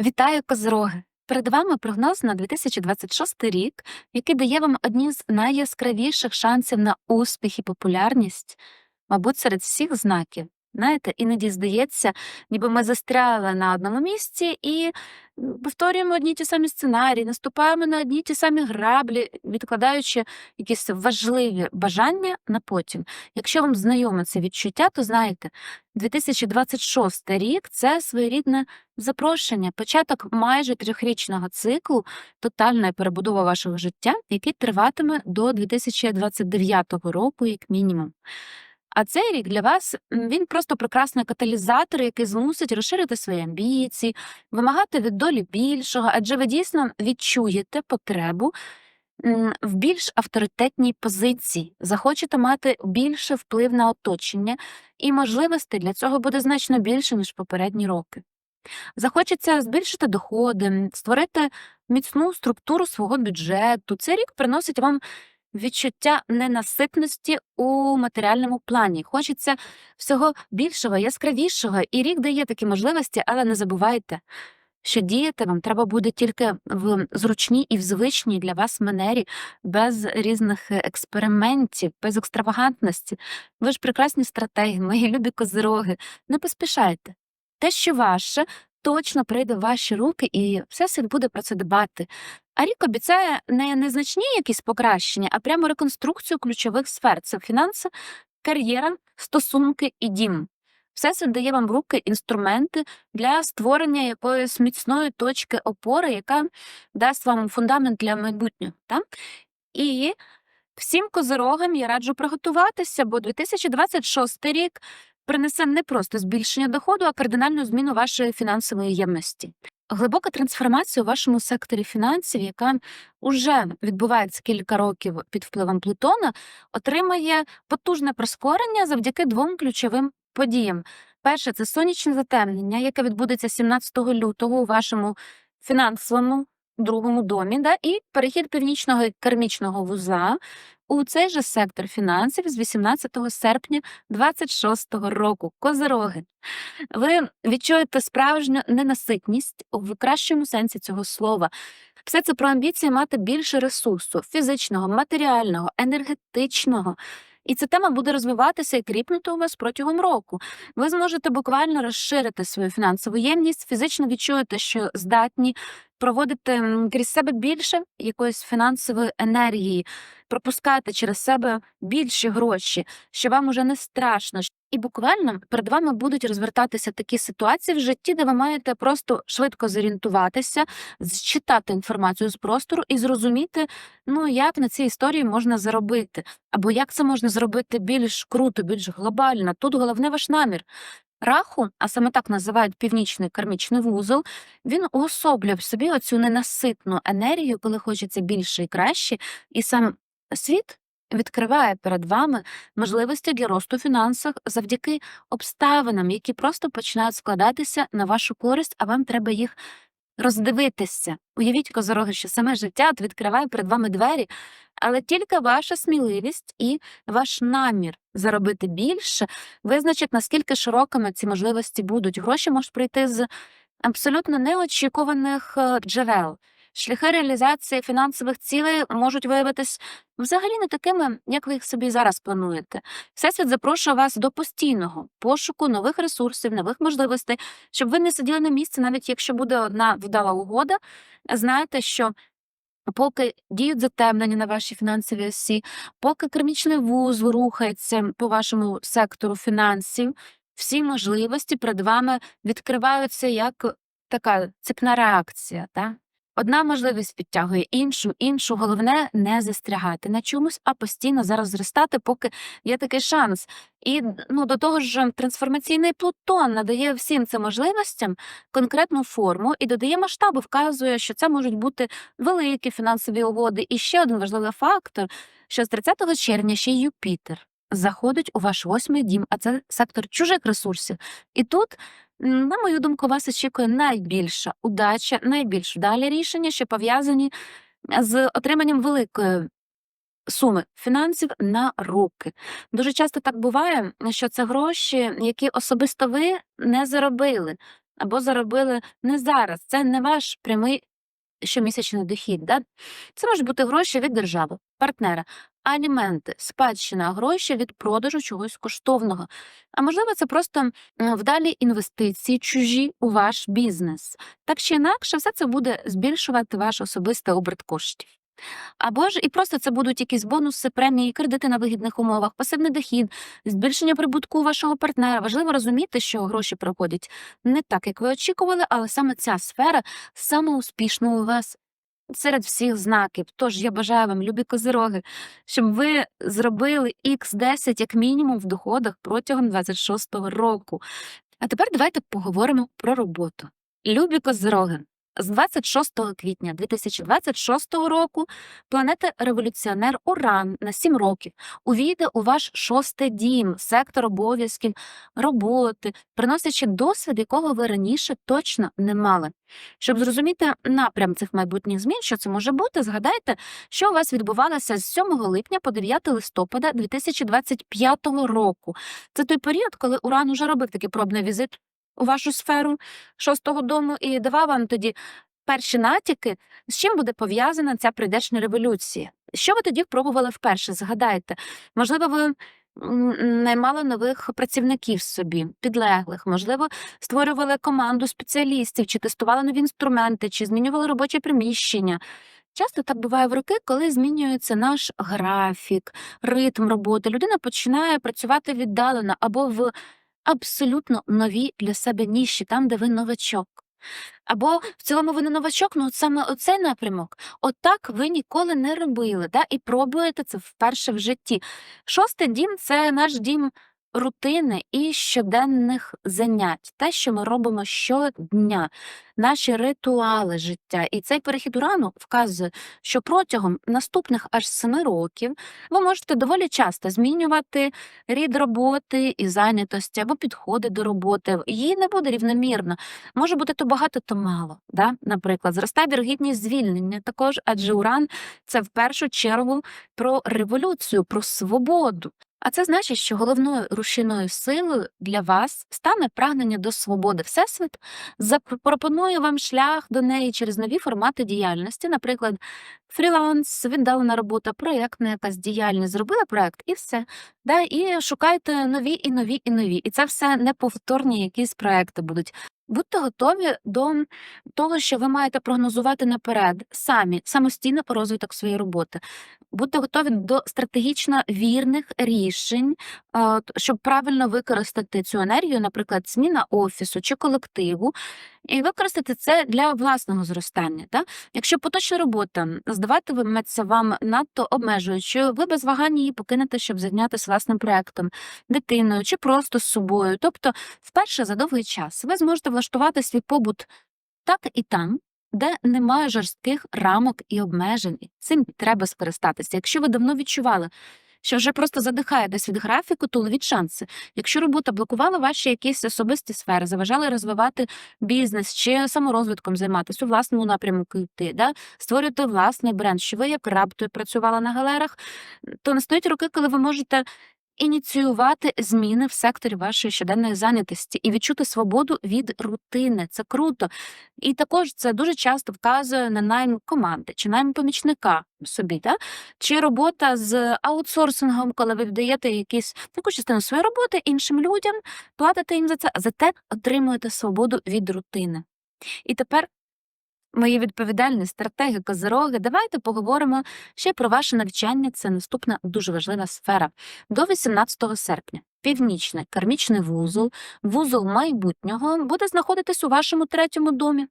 Вітаю, козроги! Перед вами прогноз на 2026 рік, який дає вам одні з найяскравіших шансів на успіх і популярність, мабуть, серед всіх знаків. Знаєте, іноді здається, ніби ми застряли на одному місці і повторюємо одні ті самі сценарії, наступаємо на одні ті самі граблі, відкладаючи якісь важливі бажання на потім. Якщо вам знайоме це відчуття, то знаєте, 2026 рік це своєрідне запрошення, початок майже трьохрічного циклу, тотальна перебудова вашого життя, який триватиме до 2029 року, як мінімум. А цей рік для вас він просто прекрасний каталізатор, який змусить розширити свої амбіції, вимагати від долі більшого, адже ви дійсно відчуєте потребу в більш авторитетній позиції, захочете мати більше вплив на оточення, і можливостей для цього буде значно більше, ніж попередні роки. Захочеться збільшити доходи, створити міцну структуру свого бюджету. Цей рік приносить вам відчуття ненаситності у матеріальному плані. Хочеться всього більшого, яскравішого, і рік дає такі можливості, але не забувайте, що діяти вам треба буде тільки в зручній і в звичній для вас манері, без різних експериментів, без екстравагантності. Ви ж прекрасні стратеги, мої любі козироги. Не поспішайте. Те, що ваше, точно прийде в ваші руки, і всесвіт буде про це дбати. А рік обіцяє не незначні якісь покращення, а прямо реконструкцію ключових сфер: це фінанси, кар'єра, стосунки і дім. Всесвіт дає вам в руки інструменти для створення якоїсь міцної точки опори, яка дасть вам фундамент для майбутнього. Так? І всім козирогам я раджу приготуватися, бо 2026 рік принесе не просто збільшення доходу, а кардинальну зміну вашої фінансової ємності. Глибока трансформація у вашому секторі фінансів, яка вже відбувається кілька років під впливом Плутона, отримає потужне прискорення завдяки двом ключовим подіям. Перше це сонячне затемнення, яке відбудеться 17 лютого у вашому фінансовому другому домі, да, і перехід північного і кармічного вузла у цей же сектор фінансів з 18 серпня 26 року. Козироги. Ви відчуєте справжню ненаситність в кращому сенсі цього слова. Все це про амбіції мати більше ресурсу фізичного, матеріального, енергетичного. І ця тема буде розвиватися і кріпнути у вас протягом року. Ви зможете буквально розширити свою фінансову ємність, фізично відчуєте, що здатні проводити крізь себе більше якоїсь фінансової енергії, пропускати через себе більші гроші, що вам уже не страшно. І буквально перед вами будуть розвертатися такі ситуації в житті, де ви маєте просто швидко зорієнтуватися, зчитати інформацію з простору і зрозуміти, ну як на цій історії можна заробити, або як це можна зробити більш круто, більш глобально. Тут головне ваш намір. Раху, а саме так називають північний кармічний вузол, він уособлює в собі оцю ненаситну енергію, коли хочеться більше і краще, і сам світ відкриває перед вами можливості для росту в фінансах завдяки обставинам, які просто починають складатися на вашу користь, а вам треба їх роздивитися. Уявіть, козороги, що саме життя відкриває перед вами двері, але тільки ваша сміливість і ваш намір заробити більше визначить, наскільки широкими ці можливості будуть. Гроші можуть прийти з абсолютно неочікуваних е, джерел. Шляхи реалізації фінансових цілей можуть виявитись взагалі не такими, як ви їх собі зараз плануєте. Всесвіт запрошує вас до постійного пошуку нових ресурсів, нових можливостей, щоб ви не сиділи на місці, навіть якщо буде одна вдала угода. Знаєте, що поки діють затемнення на вашій фінансовій осі, поки кермічний вузол рухається по вашому сектору фінансів, всі можливості перед вами відкриваються як така цепна реакція. Та? Одна можливість підтягує іншу, іншу. Головне не застрягати на чомусь, а постійно зараз зростати, поки є такий шанс. І ну, до того ж, трансформаційний Плутон надає всім цим можливостям конкретну форму і додає масштабу, вказує, що це можуть бути великі фінансові угоди. І ще один важливий фактор, що з 30 червня ще й Юпітер заходить у ваш восьмий дім, а це сектор чужих ресурсів. І тут, на мою думку, вас очікує найбільша удача, найбільш вдалі рішення, що пов'язані з отриманням великої суми фінансів на руки. Дуже часто так буває, що це гроші, які особисто ви не заробили. або заробили не зараз. Це не ваш прямий щомісячний дохід. Да? Це можуть бути гроші від держави, партнера, аліменти, спадщина, гроші від продажу чогось коштовного. А можливо, це просто вдалі інвестиції чужі у ваш бізнес. Так чи інакше, все це буде збільшувати ваш особистий оберт коштів. Або ж і просто це будуть якісь бонуси, премії, кредити на вигідних умовах, пасивний дохід, збільшення прибутку вашого партнера. Важливо розуміти, що гроші проходять не так, як ви очікували, але саме ця сфера саме успішна у вас серед всіх знаків. Тож я бажаю вам, любі козироги, щоб ви зробили x 10 як мінімум в доходах протягом 26-го року. А тепер давайте поговоримо про роботу. Любі козироги, з 26 квітня 2026 року планета революціонер Уран на 7 років увійде у ваш шостий дім, сектор обов'язків, роботи, приносячи досвід, якого ви раніше точно не мали. Щоб зрозуміти напрям цих майбутніх змін, що це може бути, згадайте, що у вас відбувалося з 7 липня по 9 листопада 2025 року. Це той період, коли Уран уже робив такий пробний візит у вашу сферу шостого дому і давав вам тоді перші натяки, з чим буде пов'язана ця прийдешня революція. Що ви тоді пробували вперше? Згадайте, можливо, ви наймали нових працівників собі, підлеглих, можливо, створювали команду спеціалістів, чи тестували нові інструменти, чи змінювали робоче приміщення. Часто так буває в роки, коли змінюється наш графік, ритм роботи. Людина починає працювати віддалено або в абсолютно нові для себе ніші, там, де ви новачок. Або в цілому ви не новачок, ну от саме оцей напрямок. Отак ви ніколи не робили, да? і пробуєте це вперше в житті. Шостий дім це наш дім рутини і щоденних занять, те, що ми робимо щодня, наші ритуали життя. І цей перехід урану вказує, що протягом наступних аж семи років ви можете доволі часто змінювати рід роботи і зайнятості або підходи до роботи. Її не буде рівномірно. Може бути то багато, то мало. Да? Наприклад, зростає вірогідність звільнення також, адже уран це в першу чергу про революцію, про свободу. А це значить, що головною рушійною силою для вас стане прагнення до свободи. Всесвіт запропонує вам шлях до неї через нові формати діяльності, наприклад, фріланс, віддалена робота, проєктна якась діяльність. Зробила проєкт і все. Да, і шукайте нові і нові і нові. І це все неповторні якісь проекти будуть. Будьте готові до того, що ви маєте прогнозувати наперед самі самостійно по розвиток своєї роботи. Будьте готові до стратегічно вірних рішень, щоб правильно використати цю енергію, наприклад, зміна офісу чи колективу, і використати це для власного зростання. Да? Якщо поточна робота здаватиметься вам надто обмежуючою, ви без вагань її покинете, щоб зайнятися власним проектом, дитиною чи просто з собою. Тобто, вперше за довгий час ви зможете влаштувати свій побут так і там, де немає жорстких рамок і обмежень. Цим треба скористатися. Якщо ви давно відчували, що вже просто задихає десь від графіку, то ловіть шанси. Якщо робота блокувала ваші якісь особисті сфери, заважали розвивати бізнес чи саморозвитком займатися у власному напрямку йти, да? створювати власний бренд, що ви як раптою працювали на галерах, то настають роки, коли ви можете ініціювати зміни в секторі вашої щоденної зайнятості і відчути свободу від рутини. Це круто. І також це дуже часто вказує на найм команди чи найм помічника собі, да? чи робота з аутсорсингом, коли ви віддаєте якісь таку частину своєї роботи іншим людям, платите їм за це, а зате отримуєте свободу від рутини. І тепер. Мої відповідальні стратегії козироги. Давайте поговоримо ще про ваше навчання. Це наступна дуже важлива сфера. До 18 серпня північний кармічний вузол, вузол майбутнього буде знаходитись у вашому третьому домі.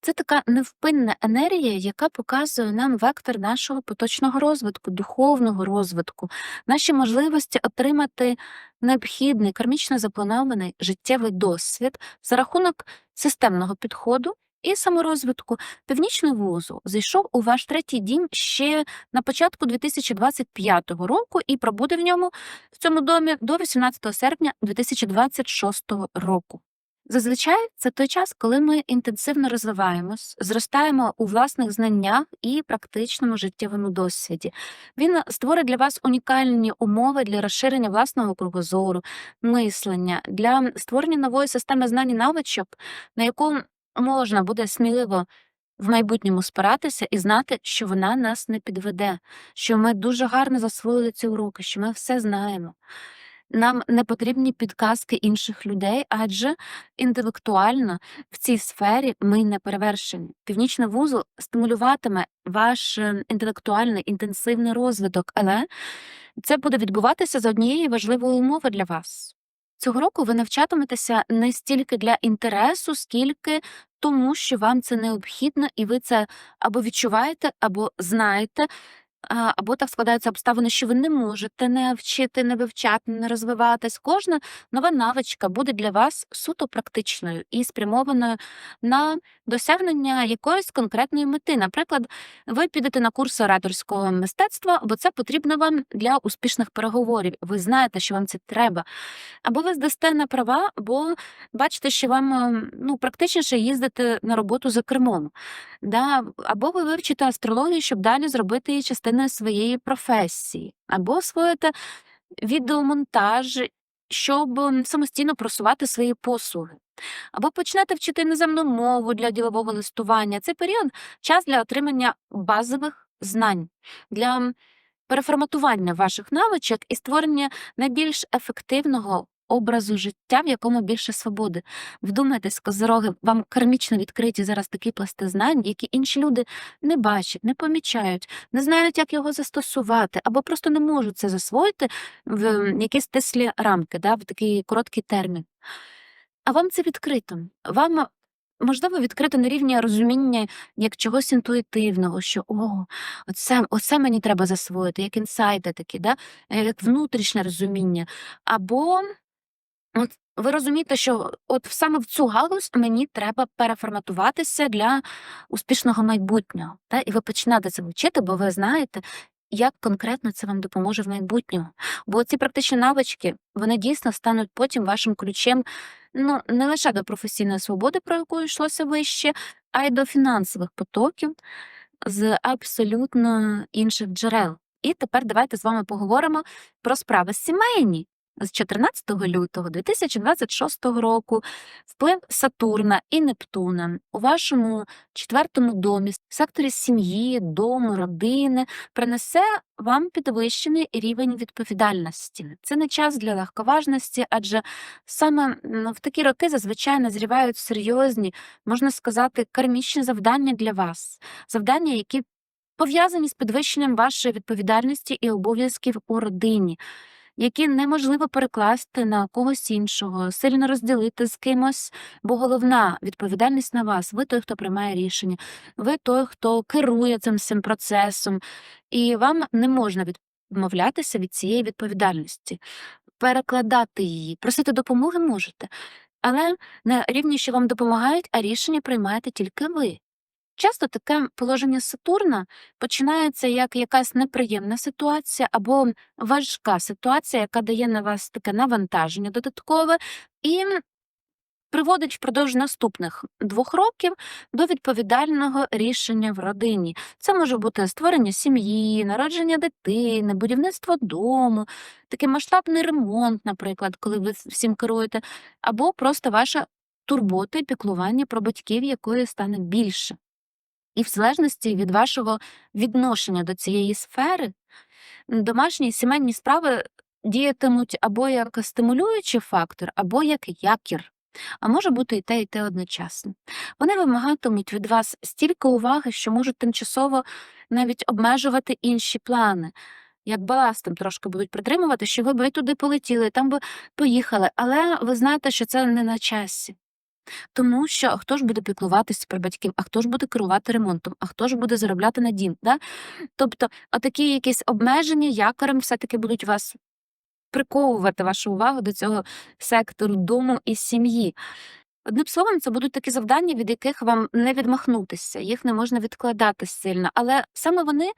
Це така невпинна енергія, яка показує нам вектор нашого поточного розвитку, духовного розвитку, наші можливості отримати необхідний кармічно запланований життєвий досвід за рахунок системного підходу і саморозвитку. Північний вузол зайшов у ваш третій дім ще на початку 2025 року і пробуде в ньому в цьому домі до 18 серпня 2026 року. Зазвичай це той час, коли ми інтенсивно розвиваємось, зростаємо у власних знаннях і практичному життєвому досвіді. Він створить для вас унікальні умови для розширення власного кругозору, мислення, для створення нової системи знань і навичок, на яку можна буде сміливо в майбутньому спиратися і знати, що вона нас не підведе, що ми дуже гарно засвоїли ці уроки, що ми все знаємо. Нам не потрібні підказки інших людей, адже інтелектуально в цій сфері ми не перевершені. Північний вузол стимулюватиме ваш е, інтелектуальний інтенсивний розвиток, але це буде відбуватися за однієї важливої умови для вас. Цього року ви навчатиметеся не стільки для інтересу, скільки тому, що вам це необхідно, і ви це або відчуваєте, або знаєте, або так складаються обставини, що ви не можете не вчити, не вивчати, не розвиватись. Кожна нова навичка буде для вас суто практичною і спрямованою на досягнення якоїсь конкретної мети. Наприклад, ви підете на курс ораторського мистецтва, бо це потрібно вам для успішних переговорів. Ви знаєте, що вам це треба. Або ви здасте на права, бо бачите, що вам ем, ну, практичніше їздити на роботу за кермом. Да? Або ви вивчите астрологію, щоб далі зробити її частиною своєї професії, або освоїте відеомонтаж, щоб самостійно просувати свої послуги. Або почнете вчити іноземну мову для ділового листування. Цей період час для отримання базових знань, для переформатування ваших навичок і створення найбільш ефективного образу життя, в якому більше свободи. Вдумайтесь, козороги, вам кармічно відкриті зараз такі пласти знань, які інші люди не бачать, не помічають, не знають, як його застосувати, або просто не можуть це засвоїти в якісь стислі рамки, да, в такий короткий термін. А вам це відкрито. Вам, можливо, відкрито на рівні розуміння як чогось інтуїтивного, що о, оце, оце мені треба засвоїти, як інсайти такі, да? як внутрішнє розуміння. Або От ви розумієте, що от саме в цю галузь мені треба переформатуватися для успішного майбутнього. Та? І ви починаєте це вчити, бо ви знаєте, як конкретно це вам допоможе в майбутньому. Бо ці практичні навички вони дійсно стануть потім вашим ключем ну, не лише до професійної свободи, про яку йшлося вище, а й до фінансових потоків з абсолютно інших джерел. І тепер давайте з вами поговоримо про справи сімейні. З 14 лютого 2026 року вплив Сатурна і Нептуна у вашому четвертому домі, в секторі сім'ї, дому, родини принесе вам підвищений рівень відповідальності. Це не час для легковажності, адже саме в такі роки зазвичай назрівають серйозні, можна сказати, кармічні завдання для вас, завдання, які пов'язані з підвищенням вашої відповідальності і обов'язків у родині які неможливо перекласти на когось іншого, сильно розділити з кимось, бо головна відповідальність на вас. Ви той, хто приймає рішення, ви той, хто керує цим всім процесом, і вам не можна відмовлятися від цієї відповідальності, перекладати її, просити допомоги можете. Але на рівні, що вам допомагають, а рішення приймаєте тільки ви. Часто таке положення Сатурна починається як якась неприємна ситуація або важка ситуація, яка дає на вас таке навантаження додаткове, і приводить впродовж наступних двох років до відповідального рішення в родині. Це може бути створення сім'ї, народження дитини, будівництво дому, такий масштабний ремонт, наприклад, коли ви всім керуєте, або просто ваша турбота і піклування про батьків, якої стане більше. І в залежності від вашого відношення до цієї сфери, домашні і сімейні справи діятимуть або як стимулюючий фактор, або як якір. А може бути і те, і те одночасно. Вони вимагатимуть від вас стільки уваги, що можуть тимчасово навіть обмежувати інші плани. Як баластом трошки будуть притримувати, що ви б туди полетіли, там би поїхали, але ви знаєте, що це не на часі. Тому що хто ж буде піклуватися про батьків, а хто ж буде керувати ремонтом, а хто ж буде заробляти на дім. Да? Тобто, отакі якісь обмеження якорем все-таки будуть вас приковувати вашу увагу до цього сектору дому і сім'ї. Одним словом, це будуть такі завдання, від яких вам не відмахнутися, їх не можна відкладати сильно, але саме вони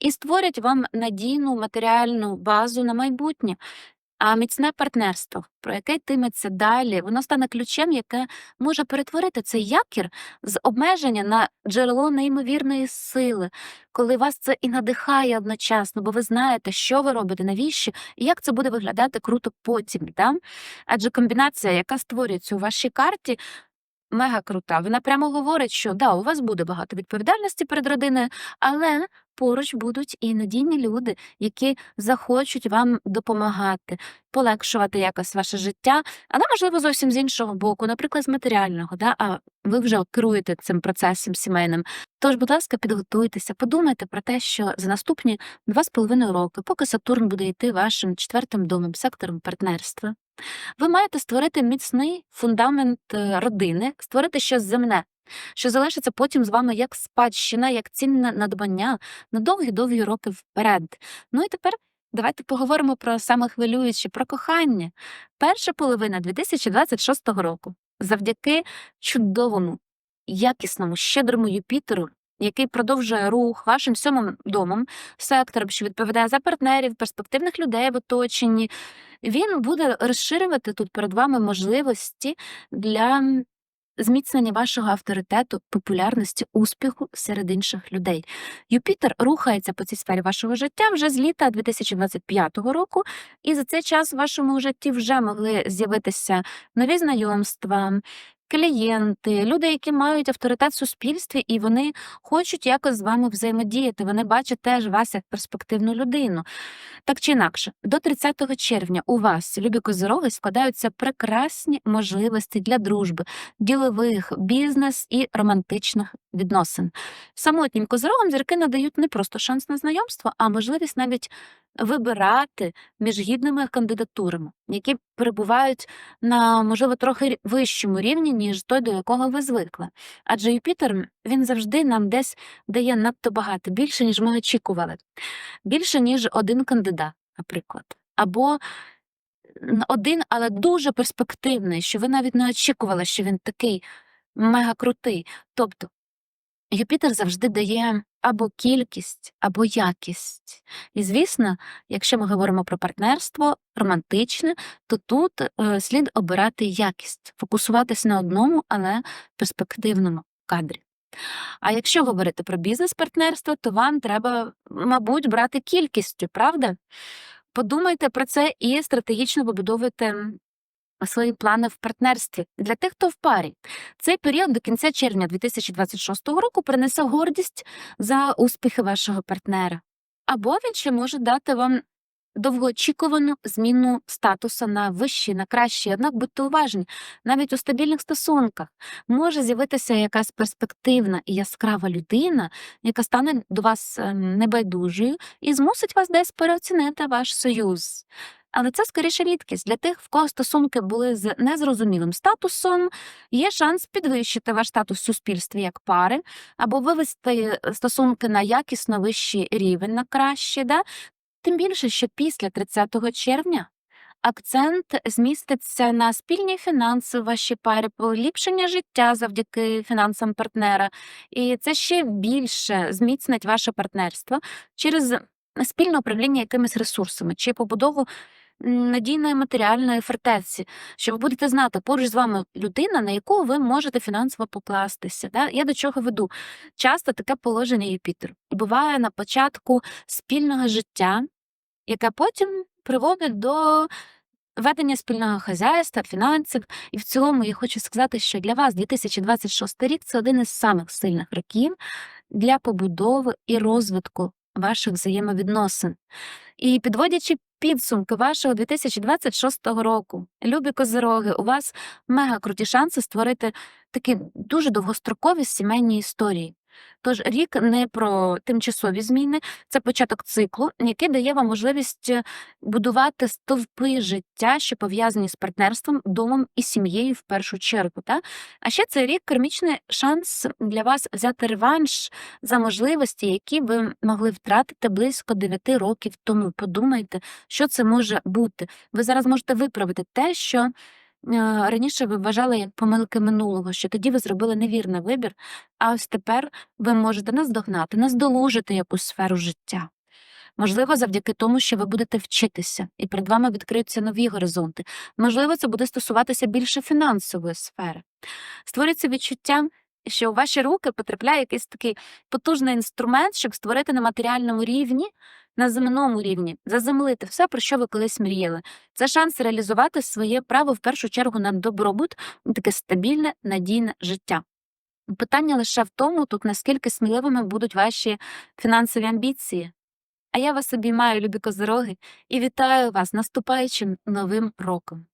і створять вам надійну матеріальну базу на майбутнє. А міцне партнерство, про яке йтиметься далі, воно стане ключем, яке може перетворити цей якір з обмеження на джерело неймовірної сили, коли вас це і надихає одночасно, бо ви знаєте, що ви робите, навіщо і як це буде виглядати круто потім. Да? Адже комбінація, яка створюється у вашій карті, мега крута. Вона прямо говорить, що да, у вас буде багато відповідальності перед родиною, але поруч будуть і надійні люди, які захочуть вам допомагати, полегшувати якось ваше життя, але можливо зовсім з іншого боку, наприклад, з матеріального, да, а ви вже керуєте цим процесом сімейним. Тож, будь ласка, підготуйтеся, подумайте про те, що за наступні два з половиною роки, поки Сатурн буде йти вашим четвертим домом, сектором партнерства, ви маєте створити міцний фундамент е, родини, створити щось земне, що залишиться потім з вами як спадщина, як цінне надбання на довгі-довгі роки вперед. Ну і тепер давайте поговоримо про саме хвилююче, про кохання. Перша половина 2026 року, завдяки чудовому, якісному, щедрому Юпітеру. Який продовжує рух вашим сьомим домом, сектором, що відповідає за партнерів, перспективних людей в оточенні, він буде розширювати тут перед вами можливості для зміцнення вашого авторитету, популярності, успіху серед інших людей. Юпітер рухається по цій сфері вашого життя вже з літа 2025 року, і за цей час в вашому житті вже могли з'явитися нові знайомства. Клієнти, люди, які мають авторитет в суспільстві, і вони хочуть якось з вами взаємодіяти. Вони бачать теж вас як перспективну людину. Так чи інакше, до 30 червня у вас, любі козироги, складаються прекрасні можливості для дружби, ділових, бізнес і романтичних відносин. Самотнім козирогам зірки надають не просто шанс на знайомство, а можливість навіть вибирати між гідними кандидатурами, які перебувають на, можливо, трохи вищому рівні, ніж той, до якого ви звикли. Адже Юпітер він завжди нам десь дає надто багато, більше, ніж ми очікували, більше, ніж один кандидат, наприклад. Або один, але дуже перспективний, що ви навіть не очікували, що він такий мега крутий. Тобто Юпітер завжди дає або кількість, або якість. І, звісно, якщо ми говоримо про партнерство романтичне, то тут е, слід обирати якість, фокусуватись на одному, але перспективному кадрі. А якщо говорити про бізнес-партнерство, то вам треба, мабуть, брати кількістю, правда? Подумайте про це і стратегічно вибудовуйте свої плани в партнерстві для тих, хто в парі. Цей період до кінця червня 2026 року принесе гордість за успіхи вашого партнера. Або він ще може дати вам довгоочікувану зміну статусу на вищий, на кращий. Однак будьте уважні, навіть у стабільних стосунках може з'явитися якась перспективна і яскрава людина, яка стане до вас ем, небайдужою і змусить вас десь переоцінити ваш союз. Але це скоріше рідкість для тих, в кого стосунки були з незрозумілим статусом. Є шанс підвищити ваш статус в суспільстві як пари, або вивести е, стосунки на якісно вищий рівень на краще. Да? Тим більше, що після 30 червня акцент зміститься на спільні фінанси в вашій парі, поліпшення життя завдяки фінансам партнера, і це ще більше зміцнить ваше партнерство через спільне управління якимись ресурсами чи побудову надійної матеріальної фортеці, що ви будете знати поруч з вами людина, на яку ви можете фінансово покластися. Да? Я до чого веду? Часто таке положення Юпітер буває на початку спільного життя, яке потім приводить до. Ведення спільного хазяйства, фінансів, і в цілому я хочу сказати, що для вас 2026 рік це один із самих сильних років для побудови і розвитку ваших взаємовідносин. І підводячи підсумки вашого 2026 року, любі козироги, у вас мега круті шанси створити такі дуже довгострокові сімейні історії. Тож рік не про тимчасові зміни, це початок циклу, який дає вам можливість е, будувати стовпи життя, що пов'язані з партнерством, домом і сім'єю в першу чергу. Та? А ще цей рік кармічний шанс для вас взяти реванш за можливості, які ви могли втратити близько 9 років тому. Подумайте, що це може бути. Ви зараз можете виправити те, що раніше ви вважали як помилки минулого, що тоді ви зробили невірний вибір, а ось тепер ви можете наздогнати, наздолужити якусь сферу життя. Можливо, завдяки тому, що ви будете вчитися, і перед вами відкриються нові горизонти. Можливо, це буде стосуватися більше фінансової сфери. Створюється відчуття, що у ваші руки потрапляє якийсь такий потужний інструмент, щоб створити на матеріальному рівні, на земному рівні, заземлити все, про що ви колись мріяли. Це шанс реалізувати своє право в першу чергу на добробут, на таке стабільне, надійне життя. Питання лише в тому, тут наскільки сміливими будуть ваші фінансові амбіції. А я вас обіймаю, любі козороги, і вітаю вас наступаючим новим роком.